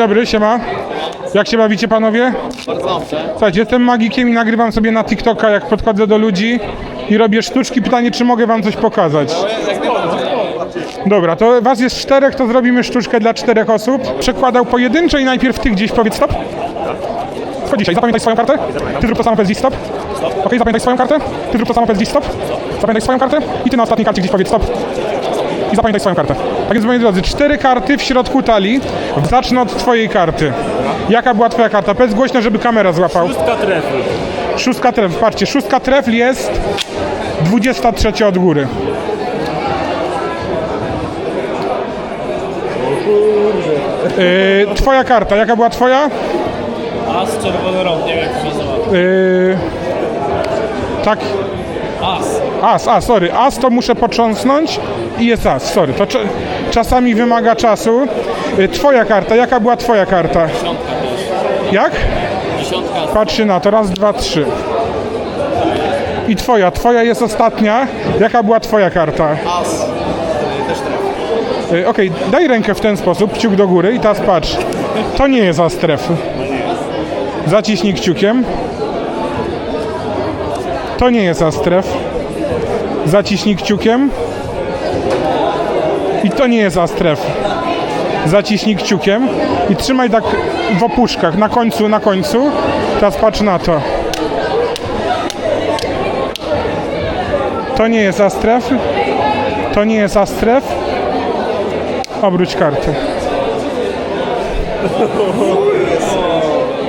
dobry, siema. Jak się bawicie panowie? Bardzo dobrze. Słuchajcie, jestem magikiem i nagrywam sobie na TikToka, jak podchodzę do ludzi i robię sztuczki. Pytanie, czy mogę wam coś pokazać? Dobra, to was jest czterech, to zrobimy sztuczkę dla czterech osób. Przekładał pojedynczo i najpierw ty gdzieś powiedz stop. Wchodzisz, zapamiętaj swoją kartę. Ty zrób to samo, powiedz stop. Okej, zapamiętaj swoją kartę. Ty zrób to samo, powiedz stop. Zapamiętaj swoją kartę i ty na ostatniej karcie gdzieś powiedz stop. I zapamiętaj swoją kartę. Tak więc moi drodzy, cztery karty w środku talii. Zacznę od twojej karty. Jaka była twoja karta? Powiedz głośno, żeby kamera złapał. Szóstka trefy. Szóstka trefl, patrzcie, szóstka trefl jest 23 od góry. Yy, twoja karta, jaka była twoja? As, czerwony rąk, nie wiem jak to się nazywa. Yy, tak, As. as, a, sorry, as to muszę potrząsnąć i jest as, sorry, to cza- czasami wymaga czasu. Yy, twoja karta, jaka była twoja karta? Dziesiątka też. Jak? Dziesiątka. Patrzy na to, raz, dwa, trzy. I twoja, twoja jest ostatnia. Jaka była twoja karta? As. Też traf. Y, Okej, daj rękę w ten sposób, kciuk do góry i teraz patrz. To nie jest za strefy. Zaciśnij kciukiem. To nie jest za stref. Zaciśnij kciukiem. I to nie jest za stref. Zaciśnij kciukiem i trzymaj tak w opuszkach, na końcu, na końcu. Teraz patrz na to. To nie jest za stref. To nie jest za stref. Obróć kartę.